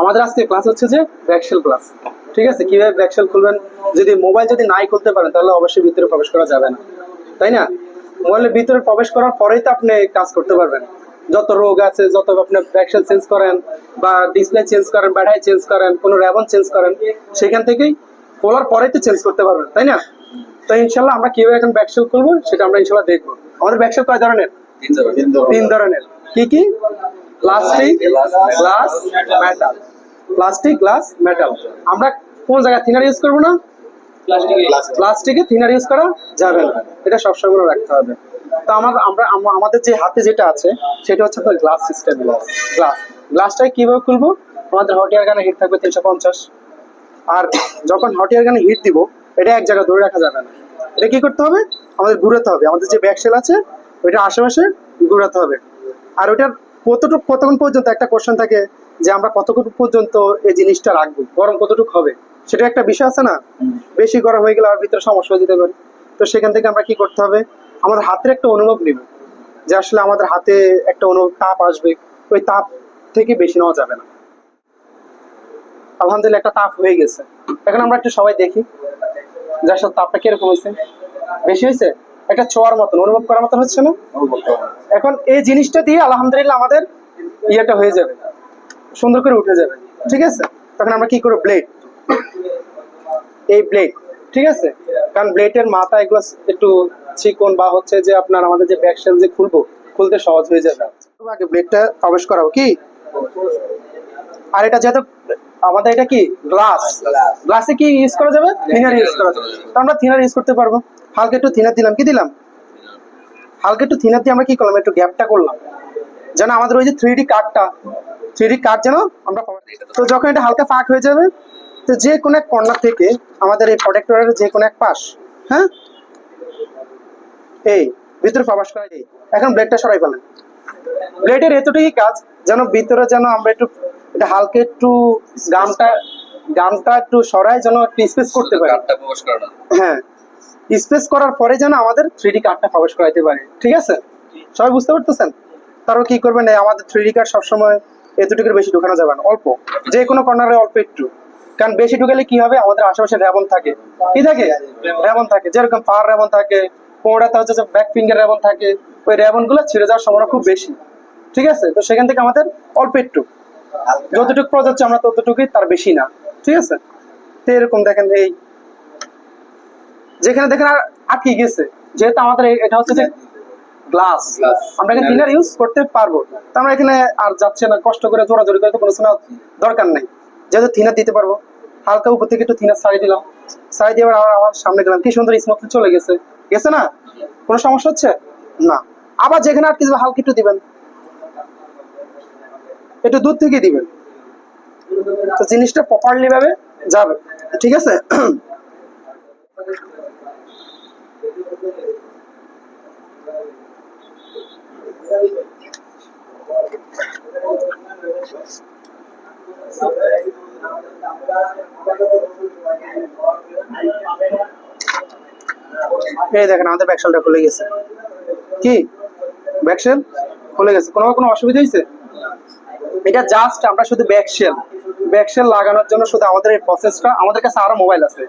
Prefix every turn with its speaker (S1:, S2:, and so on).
S1: আমাদের আজকে ক্লাস হচ্ছে যে ব্যাকশেল ক্লাস ঠিক আছে? কীভাবে ব্যাকশেল খুলবেন? যদি মোবাইল যদি নাই খুলতে পারেন তাহলে অবশ্যই ভিতরে প্রবেশ করা যাবে না। তাই না? মোবাইলের ভিতরে প্রবেশ করার পরেই তো আপনি কাজ করতে পারবেন। যত রোগ আছে যত আপনি ব্যাকশেল চেঞ্জ করেন বা ডিসপ্লে চেঞ্জ করেন ব্যাটারি চেঞ্জ করেন কোনো র্যাবন চেঞ্জ করেন সেখান থেকেই খোলার পরেই তো চেঞ্জ করতে পারবেন তাই না? তো ইনশাল্লাহ আমরা কীভাবে এখন ব্যাকশেল খুলবো সেটা আমরা ইনশাল্লাহ দেখব। আমাদের ব্যাকশেল কয় ধরনের। তিন ধরনের। কি কি? Plastic glass metal plastic glass metal আমরা কোন জায়গায় থিনার ইউজ করব না? প্লাস্টিকে থিনার ইউজ করা যাবে না। এটা সবসময় মনে রাখতে হবে। তো আমার আমরা আমাদের যে হাতে যেটা আছে সেটা হচ্ছে আপনার গ্লাস সিস্টেম গ্লাস গ্লাস গ্লাসটাকে কীভাবে খুলবো? আমাদের হট এয়ার গানে হিট থাকবে তিনশো পঞ্চাশ। আর যখন হট এয়ার গানে হিট দিব এটা এক জায়গায় ধরে রাখা যাবে না। এটা কি করতে হবে? আমাদের ঘুরাতে হবে। আমাদের যে ব্যাকসেল আছে ওইটা আশেপাশে ঘুরাতে হবে। আর ওইটার কতটুকু কতক্ষণ পর্যন্ত একটা কোশ্চেন থাকে যে আমরা কতটুকু পর্যন্ত এই জিনিসটা রাখব? গরম কতটুকু হবে? সেটা একটা বিষয় আছে না? বেশি গরম হয়ে গেলে আর ভিতরে সমস্যা হয়ে যেতে পারে। তো সেখান থেকে আমরা কি করতে হবে? আমাদের হাতের একটা অনুভব নিব যে আসলে আমাদের হাতে একটা অনুভব তাপ আসবে। ওই তাপ থেকে বেশি নেওয়া যাবে না। আলহামদুলিল্লাহ একটা তাপ হয়ে গেছে। এখন আমরা একটু সবাই দেখি যার সাথে তাপটা কীরকম হয়েছে? বেশি হয়েছে? একটা ছোঁয়ার মতন, অনুভব করার মতন হচ্ছে না? এখন এই জিনিসটা দিয়ে আলহামদুলিল্লাহ আমাদের ইয়েটা হয়ে যাবে, সুন্দর করে উঠে যাবে, ঠিক আছে? তখন আমরা কি করব? ব্লেড এই ব্লেড ঠিক আছে? কারণ ব্লেডের মাথা এগুলো একটু চিকন বা হচ্ছে যে আপনার আমাদের যে ব্যাকশেল যে খুলবো, খুলতে সহজ হয়ে যাবে। আগে ব্লেডটা প্রবেশ করাবো কি? আর এটা যেহেতু আমাদের এটা কি? গ্লাস গ্লাসে কি ইউজ করা যাবে? থিনার ইউজ করা যাবে। আমরা থিনার ইউজ করতে পারব। হালকা একটু থিনার দিলাম কি দিলাম? হালকা একটু থিনার দিয়ে আমরা কি করলাম? একটু গ্যাপটা করলাম। যেন আমাদের ওই যে থ্রি ডি কার্ডটা থ্রি ডি কার্ড যেন আমরা তো যখন এটা হালকা ফাঁক হয়ে যাবে তো যে কোনো এক কর্নার থেকে আমাদের এই প্রোটেক্টরের যে কোনো এক পাশ হ্যাঁ? এই ভিতরে প্রবেশ করা এই। এখন ব্লেডটা সরাই ফেলেন। ব্লেডের এতটুকুই কাজ যেন ভিতরে যেন আমরা একটু এটা হালকা একটু গামটা গামটা একটু সরাই যেন একটু স্পেস করতে পারি। হ্যাঁ। স্পেস করার পরে যেন আমাদের থ্রি ডি কার্ডটা প্রবেশ করাইতে পারে। ঠিক আছে? সবাই বুঝতে পারতেছেন? তারপর কি করবেন? আমাদের থ্রি ডি কার্ড সবসময় এতটুকুর বেশি ঢুকানো যাবে না, অল্প। যে কোনো কর্নারে অল্প একটু। কারণ বেশি ঢুকালে কি হবে? আমাদের আশেপাশে র্যাবন থাকে। কি থাকে? র্যাবন থাকে। যেরকম পার র্যাবন থাকে কোমরাতে হচ্ছে ব্যাক ফিঙ্গার র্যাবন থাকে, ওই র্যাবনগুলো ছিঁড়ে যাওয়ার সম্ভাবনা খুব বেশি। ঠিক আছে? তো সেখান থেকে আমাদের অল্প একটু। যতটুকু প্রযোজ্য আমরা ততটুকুই, তার বেশি না। ঠিক আছে? তো এরকম দেখেন এই যেখানে দেখেন আর আটকে গেছে? যেহেতু আমাদের এটা হচ্ছে যে গ্লাস আমরা এখানে থিনার ইউজ করতে পারব। তো আমরা এখানে আর যাচ্ছে না কষ্ট করে জোরাজোরি করে তো কোনো শোনা দরকার নাই। যেহেতু থিনার দিতে পারব। হালকা উপর থেকে একটু থিনার সারি দিলাম। সারি দিয়ে আবার আমার সামনে গেলাম। কি সুন্দর স্মুথলি চলে গেছে। গেছে না? কোনো সমস্যা হচ্ছে? না। আবার যেখানে আটকে যাবে হালকা একটু দিবেন। একটু দূর থেকে দিবেন। তো জিনিসটা প্রপারলি ভাবে যাবে। ঠিক আছে? এই দেখেন, আমাদের ব্যাকশেলটা খুলে গেছে। কি? ব্যাকশেল খুলে গেছে। কোনো কোনো অসুবিধা হয়েছে? এটা জাস্ট আমরা শুধু ব্যাকশেল ব্যাকশেল লাগানোর জন্য শুধু আমাদের এই প্রসেসটা আমাদের কাছে আরও মোবাইল আছে।